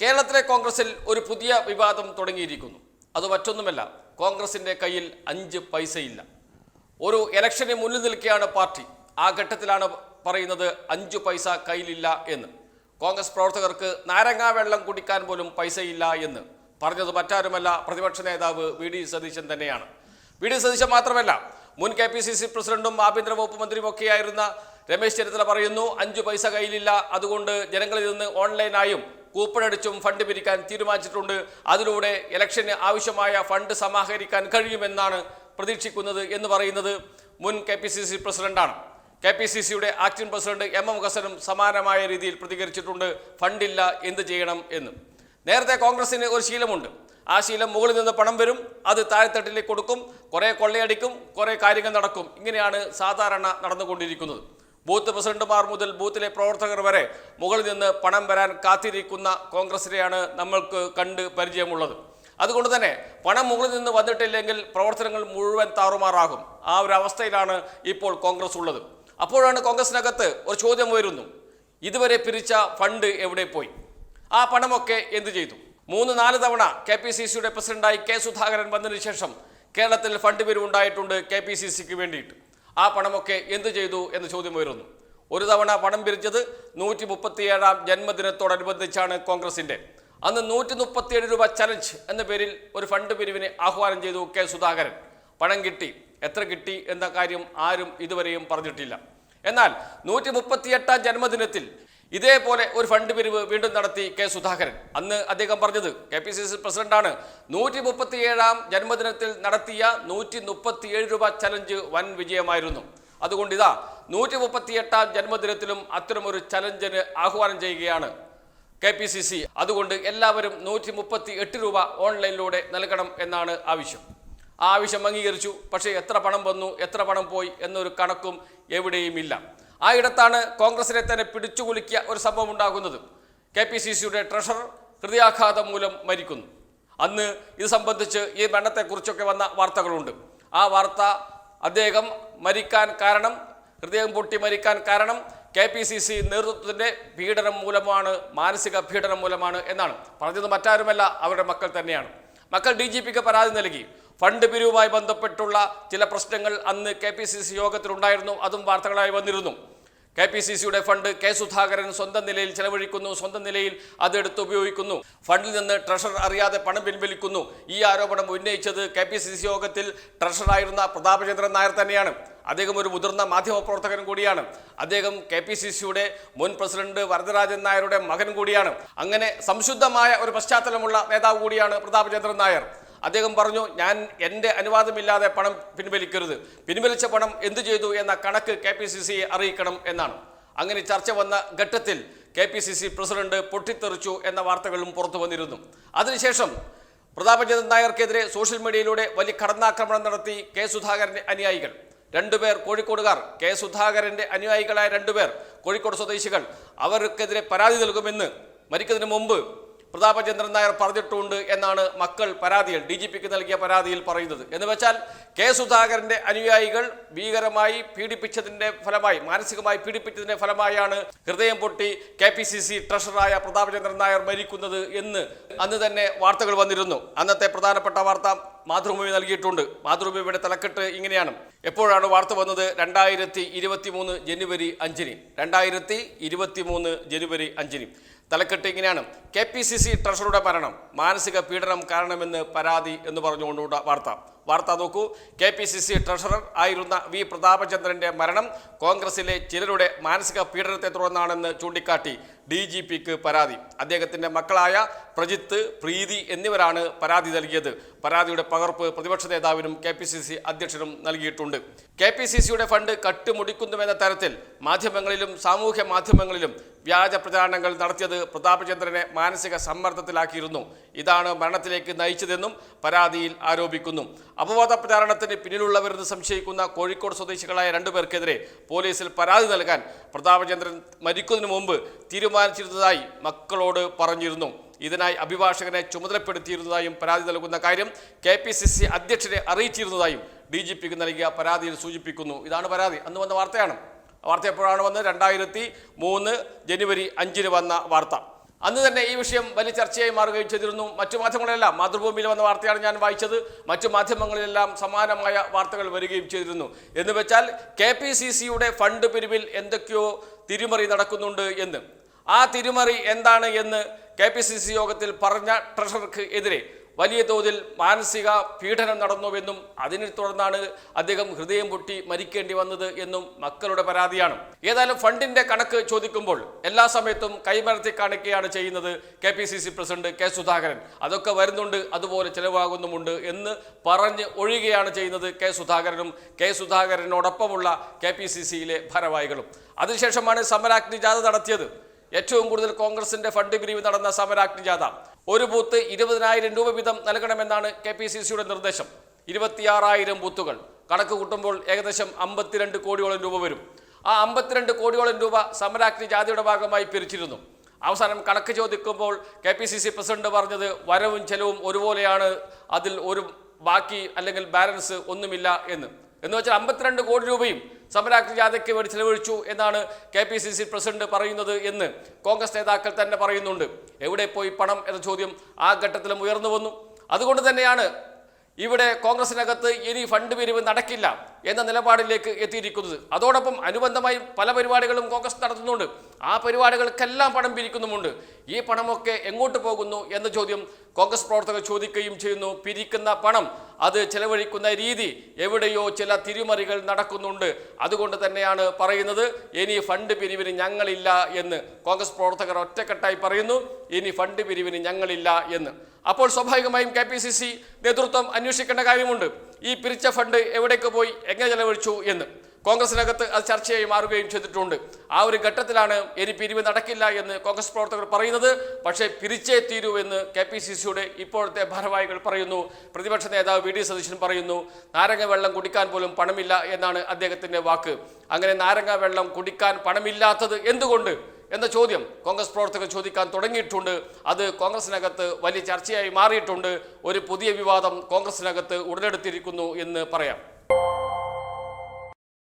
കേരളത്തിലെ കോൺഗ്രസിൽ ഒരു പുതിയ വിവാദം തുടങ്ങിയിരിക്കുന്നു. അത് മറ്റൊന്നുമല്ല കോൺഗ്രസിന്റെ കയ്യിൽ അഞ്ച് പൈസയില്ല. ഒരു ഇലക്ഷന് മുന്നിൽ നിൽക്കുകയാണ് പാർട്ടി. ആ ഘട്ടത്തിലാണ് പറയുന്നത് അഞ്ച് പൈസ കയ്യിലില്ല എന്ന്. കോൺഗ്രസ് പ്രവർത്തകർക്ക് നാരങ്ങാ വെള്ളം കുടിക്കാൻ പോലും പൈസയില്ല എന്ന്. പറഞ്ഞത് മറ്റാരുമല്ല പ്രതിപക്ഷ നേതാവ് വി ഡി സതീശൻ തന്നെയാണ്. വി ഡി സതീശൻ മാത്രമല്ല മുൻ കെ പി സി സി പ്രസിഡന്റും ആഭ്യന്തര വകുപ്പ് മന്ത്രിയും ഒക്കെയായിരുന്ന രമേശ് ചെന്നിത്തല പറയുന്നു അഞ്ച് പൈസ കയ്യിലില്ല. അതുകൊണ്ട് ജനങ്ങളിൽ നിന്ന് ഓൺലൈനായും കൂപ്പണടിച്ചും ഫണ്ട് പിരിക്കാൻ തീരുമാനിച്ചിട്ടുണ്ട്. അതിലൂടെ ഇലക്ഷന് ആവശ്യമായ ഫണ്ട് സമാഹരിക്കാൻ കഴിയുമെന്നാണ് പ്രതീക്ഷിക്കുന്നത് എന്ന് പറയുന്നത് മുൻ കെ പി സി സി പ്രസിഡന്റാണ്. കെ പി സി സിയുടെ ആക്ടിംഗ് പ്രസിഡന്റ് എം എം ഹസനും സമാനമായ രീതിയിൽ പ്രതികരിച്ചിട്ടുണ്ട്. ഫണ്ടില്ല എന്ത് ചെയ്യണം എന്ന്. നേരത്തെ കോൺഗ്രസിന് ഒരു ശീലമുണ്ട്. ആ ശീലം മുകളിൽ നിന്ന് പണം വരും അത് താഴെത്തട്ടിലേക്ക് കൊടുക്കും കുറേ കൊള്ളയടിക്കും കുറേ കാര്യങ്ങൾ നടക്കും. ഇങ്ങനെയാണ് സാധാരണ നടന്നുകൊണ്ടിരിക്കുന്നത്. ബൂത്ത് പ്രസിഡന്റുമാർ മുതൽ ബൂത്തിലെ പ്രവർത്തകർ വരെ മുകളിൽ നിന്ന് പണം വരാൻ കാത്തിരിക്കുന്ന കോൺഗ്രസിനെയാണ് നമ്മൾക്ക് കണ്ട് പരിചയമുള്ളത്. അതുകൊണ്ട് തന്നെ പണം മുകളിൽ നിന്ന് വന്നിട്ടില്ലെങ്കിൽ പ്രവർത്തനങ്ങൾ മുഴുവൻ താറുമാറാകും. ആ ഒരു അവസ്ഥയിലാണ് ഇപ്പോൾ കോൺഗ്രസ് ഉള്ളത്. അപ്പോഴാണ് കോൺഗ്രസിനകത്ത് ഒരു ചോദ്യം വരുന്നു ഇതുവരെ പിരിച്ച ഫണ്ട് എവിടെ പോയി? ആ പണമൊക്കെ എന്തു ചെയ്തു? മൂന്ന് നാല് തവണ കെ പി സി സിയുടെ പ്രസിഡന്റായി കെ സുധാകരൻ വന്നതിന് ശേഷം കേരളത്തിൽ ഫണ്ട് പിരിവുണ്ടായിട്ടുണ്ട് കെ പി സി സിക്ക് വേണ്ടിയിട്ട്. ആ പണമൊക്കെ എന്തു ചെയ്തു എന്ന് ചോദ്യം ഉയരുന്നു. ഒരു തവണ പണം പിരിച്ചത് നൂറ്റി മുപ്പത്തിയേഴാം ജന്മദിനത്തോടനുബന്ധിച്ചാണ് കോൺഗ്രസിന്റെ. അന്ന് നൂറ്റി മുപ്പത്തിയേഴ് രൂപ ചലഞ്ച് എന്ന പേരിൽ ഒരു ഫണ്ട് പിരിവിനെ ആഹ്വാനം ചെയ്തു കെ സുധാകരൻ. പണം കിട്ടി. എത്ര കിട്ടി എന്ന കാര്യം ആരും ഇതുവരെയും പറഞ്ഞിട്ടില്ല. എന്നാൽ നൂറ്റി മുപ്പത്തിയെട്ടാം ജന്മദിനത്തിൽ ഇതേപോലെ ഒരു ഫണ്ട് പിരിവ് വീണ്ടും നടത്തി കെ സുധാകരൻ. അന്ന് അദ്ദേഹം പറഞ്ഞത് കെ പി സി സി പ്രസിഡന്റാണ്. നൂറ്റി മുപ്പത്തിയേഴാം ജന്മദിനത്തിൽ നടത്തിയ നൂറ്റി മുപ്പത്തിയേഴ് രൂപ ചലഞ്ച് വൻ വിജയമായിരുന്നു. അതുകൊണ്ട് ഇതാ നൂറ്റി മുപ്പത്തിയെട്ടാം ജന്മദിനത്തിലും അത്തരമൊരു ചലഞ്ചിന് ആഹ്വാനം ചെയ്യുകയാണ് കെ പി സി സി. അതുകൊണ്ട് എല്ലാവരും നൂറ്റി മുപ്പത്തി എട്ട് രൂപ ഓൺലൈനിലൂടെ നൽകണം എന്നാണ് ആവശ്യം. ആ ആവശ്യം അംഗീകരിച്ചു. പക്ഷേ എത്ര പണം വന്നു എത്ര പണം പോയി എന്നൊരു കണക്കും എവിടെയുമില്ല. ആ ഇടത്താണ് കോൺഗ്രസിനെ തന്നെ പിടിച്ചുകുലുക്കിയ ഒരു സംഭവം ഉണ്ടാകുന്നത്. കെ പി സി സിയുടെ ട്രഷറർ ഹൃദയാഘാതം മൂലം മരിക്കുന്നു. അന്ന് ഇത് സംബന്ധിച്ച് ഈ മരണത്തെക്കുറിച്ചൊക്കെ വന്ന വാർത്തകളുണ്ട്. ആ വാർത്ത അദ്ദേഹം മരിക്കാൻ കാരണം ഹൃദയം പൊട്ടി മരിക്കാൻ കാരണം കെ പി സി സി നേതൃത്വത്തിന്റെ പീഡനം മൂലമാണ് മാനസിക പീഡനം മൂലമാണ് എന്നാണ്. പറഞ്ഞത് മറ്റാരുമല്ല അവരുടെ മക്കൾ തന്നെയാണ്. മക്കൾ ഡി ജി പിക്ക് പരാതി നൽകി. ഫണ്ട് പിരിവുമായി ബന്ധപ്പെട്ടുള്ള ചില പ്രശ്നങ്ങൾ അന്ന് കെ പി സി സി യോഗത്തിലുണ്ടായിരുന്നു. അതും വാർത്തകളായി വന്നിരുന്നു. കെ പി സി സിയുടെ ഫണ്ട് കെ സുധാകരൻ സ്വന്തം നിലയിൽ ചെലവഴിക്കുന്നു. സ്വന്തം നിലയിൽ അതെടുത്ത് ഉപയോഗിക്കുന്നു. ഫണ്ടിൽ നിന്ന് ട്രഷർ അറിയാതെ പണം പിൻവലിക്കുന്നു. ഈ ആരോപണം ഉന്നയിച്ചത് കെ പി സി സി യോഗത്തിൽ ട്രഷറായിരുന്ന പ്രതാപചന്ദ്രൻ നായർ തന്നെയാണ്. അദ്ദേഹം ഒരു മുതിർന്ന മാധ്യമപ്രവർത്തകൻ കൂടിയാണ്. അദ്ദേഹം കെ പി സി സിയുടെ മുൻ പ്രസിഡന്റ് വരദരാജൻ നായരുടെ മകൻ കൂടിയാണ്. അങ്ങനെ സംശുദ്ധമായ ഒരു പശ്ചാത്തലമുള്ള നേതാവ് കൂടിയാണ് പ്രതാപചന്ദ്രൻ നായർ. അദ്ദേഹം പറഞ്ഞു ഞാൻ എന്റെ അനുവാദമില്ലാതെ പണം പിൻവലിക്കരുത്. പിൻവലിച്ച പണം എന്തു ചെയ്തു എന്ന കണക്ക് കെ പി സി സിയെ അറിയിക്കണം എന്നാണ്. അങ്ങനെ ചർച്ച വന്ന ഘട്ടത്തിൽ K P C C president പൊട്ടിത്തെറിച്ചു എന്ന വാർത്തകളും പുറത്തു വന്നിരുന്നു. അതിനുശേഷം പ്രതാപചന്ദ്രൻ നായർക്കെതിരെ സോഷ്യൽ മീഡിയയിലൂടെ വലിയ കടന്നാക്രമണം നടത്തി കെ സുധാകരന്റെ അനുയായികൾ. രണ്ടുപേർ കോഴിക്കോടുകാർ. കെ സുധാകരന്റെ അനുയായികളായ രണ്ടുപേർ കോഴിക്കോട് സ്വദേശികൾ. അവർക്കെതിരെ പരാതി നൽകുമെന്ന് മരിക്കുന്നതിന് മുമ്പ് പ്രതാപചന്ദ്രൻ നായർ പറഞ്ഞിട്ടുണ്ട് എന്നാണ് മക്കൾ പരാതിയിൽ ഡി ജി പിക്ക് നൽകിയ പരാതിയിൽ പറയുന്നത്. എന്ന് വെച്ചാൽ കെ സുധാകരന്റെ അനുയായികൾ ഭീകരമായി പീഡിപ്പിച്ചതിന്റെ ഫലമായി മാനസികമായി പീഡിപ്പിച്ചതിന്റെ ഫലമായാണ് ഹൃദയം പൊട്ടി കെ പി സി സി ട്രഷററായ പ്രതാപചന്ദ്രൻ നായർ മരിക്കുന്നത് എന്ന് അന്ന് തന്നെ വാർത്തകൾ വന്നിരുന്നു. അന്നത്തെ പ്രധാനപ്പെട്ട വാർത്ത മാതൃഭൂമി നൽകിയിട്ടുണ്ട്. മാതൃഭൂമിയുടെ തലക്കെട്ട് ഇങ്ങനെയാണ്. എപ്പോഴാണ് വാർത്ത വന്നത്? രണ്ടായിരത്തി ഇരുപത്തി മൂന്ന് ജനുവരി അഞ്ചിന്. രണ്ടായിരത്തി ഇരുപത്തി മൂന്ന് ജനുവരി അഞ്ചിന്. തലക്കെട്ട് ഇങ്ങനെയാണ്. കെ പി സി സി ട്രഷറുടെ മരണം മാനസിക പീഡനം കാരണമെന്ന് പരാതി എന്ന് പറഞ്ഞുകൊണ്ടുള്ള വാർത്ത. വാർത്ത നോക്കൂ. K P C C treasurer ആയിരുന്ന വി പ്രതാപചന്ദ്രന്റെ മരണം കോൺഗ്രസിലെ ചിലരുടെ മാനസിക പീഡനത്തെ തുടർന്നാണെന്ന് ചൂണ്ടിക്കാട്ടി ഡി ജി പിക്ക് പരാതി. അദ്ദേഹത്തിന്റെ മക്കളായ പ്രജിത്ത് പ്രീതി എന്നിവരാണ് പരാതി നൽകിയത്. പരാതിയുടെ പകർപ്പ് പ്രതിപക്ഷ നേതാവിനും കെ പി സി സി അധ്യക്ഷനും നൽകിയിട്ടുണ്ട്. കെ പി സി സിയുടെ ഫണ്ട് കട്ടുമുടിക്കുന്നുവെന്ന തരത്തിൽ മാധ്യമങ്ങളിലും സാമൂഹ്യ മാധ്യമങ്ങളിലും വ്യാജ പ്രചാരണങ്ങൾ നടത്തിയത് പ്രതാപചന്ദ്രനെ മാനസിക സമ്മർദ്ദത്തിലാക്കിയിരുന്നു. ഇതാണ് മരണത്തിലേക്ക് നയിച്ചതെന്നും പരാതിയിൽ ആരോപിക്കുന്നു. അപവാദ പ്രചാരണത്തിന് പിന്നിലുള്ളവരെന്ന് സംശയിക്കുന്ന കോഴിക്കോട് സ്വദേശികളായ രണ്ടുപേർക്കെതിരെ പോലീസിൽ പരാതി നൽകാൻ പ്രതാപചന്ദ്രൻ മരിക്കുന്നതിന് മുമ്പ് തീരുമാനിച്ചിരുന്നതായി മക്കളോട് പറഞ്ഞിരുന്നു. ഇതിനായി അഭിഭാഷകനെ ചുമതലപ്പെടുത്തിയിരുന്നതായും പരാതി നൽകുന്ന കാര്യം കെ പി സി സി അധ്യക്ഷനെ അറിയിച്ചിരുന്നതായും ഡി ജി പിക്ക് നൽകിയ പരാതിയിൽ സൂചിപ്പിക്കുന്നു. ഇതാണ് പരാതി. അന്ന് വന്ന വാർത്തയാണ്. വാർത്ത എപ്പോഴാണ് വന്നത്? രണ്ടായിരത്തി മൂന്ന് ജനുവരി അഞ്ചിന് വന്ന വാർത്ത. അന്ന് തന്നെ ഈ വിഷയം വലിയ ചർച്ചയായി മാറുകയും ചെയ്തിരുന്നു. മറ്റു മാധ്യമങ്ങളിലെല്ലാം മാതൃഭൂമിയിൽ വന്ന വാർത്തയാണ് ഞാൻ വായിച്ചത്. മറ്റു മാധ്യമങ്ങളിലെല്ലാം സമാനമായ വാർത്തകൾ വരികയും ചെയ്തിരുന്നു. എന്ന് വെച്ചാൽ കെ പി സി സിയുടെ ഫണ്ട് പിരിവിൽ എന്തൊക്കെയോ തിരിമറി നടക്കുന്നുണ്ട് എന്ന്. ആ തിരിമറി എന്താണ് എന്ന് കെ പി സി സി യോഗത്തിൽ പറഞ്ഞ ട്രഷറർക്ക് എതിരെ വലിയ തോതിൽ മാനസിക പീഡനം നടന്നുവെന്നും അതിനെ തുടർന്നാണ് അദ്ദേഹം ഹൃദയം പൊട്ടി മരിക്കേണ്ടി വന്നത് എന്നും മക്കളുടെ പരാതിയാണ്. ഏതായാലും ഫണ്ടിന്റെ കണക്ക് ചോദിക്കുമ്പോൾ എല്ലാ സമയത്തും കൈമരത്തി കാണിക്കുകയാണ് ചെയ്യുന്നത് K P C C president K Sudhakaran. അതൊക്കെ വരുന്നുണ്ട് അതുപോലെ ചിലവാകുന്നുമുണ്ട് എന്ന് പറഞ്ഞ് ഒഴിയുകയാണ് ചെയ്യുന്നത് കെ സുധാകരനും കെ സുധാകരനോടൊപ്പമുള്ള കെ പി സി സിയിലെ ഭാരവാഹികളും. അതിനുശേഷമാണ് സമരാഗ്നി ജാഥ നടത്തിയത്. ഏറ്റവും കൂടുതൽ കോൺഗ്രസിന്റെ ഫണ്ട് പിരിവ് നടന്ന സമരാഗ്നി ജാഥ. ഒരു ബൂത്ത് ഇരുപതിനായിരം രൂപ വീതം നൽകണമെന്നാണ് കെ പി സി സിയുടെ നിർദ്ദേശം. ഇരുപത്തിയാറായിരം ബൂത്തുകൾ. കണക്ക് കൂട്ടുമ്പോൾ ഏകദേശം അമ്പത്തിരണ്ട് കോടിയോളം രൂപ വരും. ആ അമ്പത്തിരണ്ട് കോടിയോളം രൂപ സമരാഗ്നി ജാഥയുടെ ഭാഗമായി പിരിച്ചിരുന്നു. അവസാനം കണക്ക് ചോദിക്കുമ്പോൾ K P C C president പറഞ്ഞത് വരവും ചെലവും ഒരുപോലെയാണ് അതിൽ ഒരു ബാക്കി അല്ലെങ്കിൽ ബാലൻസ് ഒന്നുമില്ല എന്ന്. എന്ന് വെച്ചാൽ അമ്പത്തിരണ്ട് കോടി രൂപയും സമരാഗ്നി ജാഥയ്ക്ക് വേണ്ടി ചെലവഴിച്ചു എന്നാണ് K P C C president പറയുന്നത് എന്ന് കോൺഗ്രസ് നേതാക്കൾ തന്നെ പറയുന്നുണ്ട്. എവിടെ പോയി പണം എന്ന ചോദ്യം ആ ഘട്ടത്തിലും ഉയർന്നു വന്നു. അതുകൊണ്ട് തന്നെയാണ് ഇവിടെ കോൺഗ്രസിനകത്ത് ഇനി ഫണ്ട് പിരിവ് നടക്കില്ല. എന്ന നിലപാടിലേക്ക് എത്തിയിരിക്കുന്നത്. അതോടൊപ്പം അനുബന്ധമായി പല പരിപാടികളും കോൺഗ്രസ് നടത്തുന്നുണ്ട്. ആ പരിപാടികൾക്കെല്ലാം പണം പിരിക്കുന്നുമുണ്ട്. ഈ പണമൊക്കെ എങ്ങോട്ട് പോകുന്നു എന്ന ചോദ്യം കോൺഗ്രസ് പ്രവർത്തകർ ചോദിക്കുകയും ചെയ്യുന്നു. പിരിക്കുന്ന പണം അത് ചെലവഴിക്കുന്ന രീതി എവിടെയോ ചില തിരിമറികൾ നടക്കുന്നുണ്ട്. അതുകൊണ്ട് തന്നെയാണ് പറയുന്നത് ഇനി ഫണ്ട് പിരിവിന് ഞങ്ങളില്ല എന്ന് കോൺഗ്രസ് പ്രവർത്തകർ ഒറ്റക്കെട്ടായി പറയുന്നു. ഇനി ഫണ്ട് പിരിവിന് ഞങ്ങളില്ല എന്ന്. അപ്പോൾ സ്വാഭാവികമായും കെ നേതൃത്വം അന്വേഷിക്കേണ്ട കാര്യമുണ്ട്. ഈ പിരിച്ച ഫണ്ട് എവിടേക്ക് പോയി എങ്ങനെ ചെലവഴിച്ചു എന്ന്. കോൺഗ്രസിനകത്ത് അത് ചർച്ചയായി മാറുകയും ചെയ്തിട്ടുണ്ട്. ആ ഒരു ഘട്ടത്തിലാണ് ഇനി പിരിവ് നടക്കില്ല എന്ന് കോൺഗ്രസ് പ്രവർത്തകർ പറയുന്നത്. പക്ഷേ പിരിച്ചേ തീരൂ എന്ന് കെ പി സി സിയുടെ ഇപ്പോഴത്തെ ഭാരവാഹികൾ പറയുന്നു. പ്രതിപക്ഷ നേതാവ് വി ഡി സതീശൻ പറയുന്നു നാരങ്ങ വെള്ളം കുടിക്കാൻ പോലും പണമില്ല എന്നാണ് അദ്ദേഹത്തിന്റെ വാക്ക്. അങ്ങനെ നാരങ്ങ വെള്ളം കുടിക്കാൻ പണമില്ലാത്തത് എന്തുകൊണ്ട്? എന്ന ചോദ്യം കോൺഗ്രസ് പ്രവർത്തകർ ചോദിക്കാൻ തുടങ്ങിയിട്ടുണ്ട്. അത് കോൺഗ്രസിനകത്ത് വലിയ ചർച്ചയായി മാറിയിട്ടുണ്ട്. ഒരു പുതിയ വിവാദം കോൺഗ്രസിനകത്ത് ഉടലെടുത്തിരിക്കുന്നു എന്ന് പറയാം.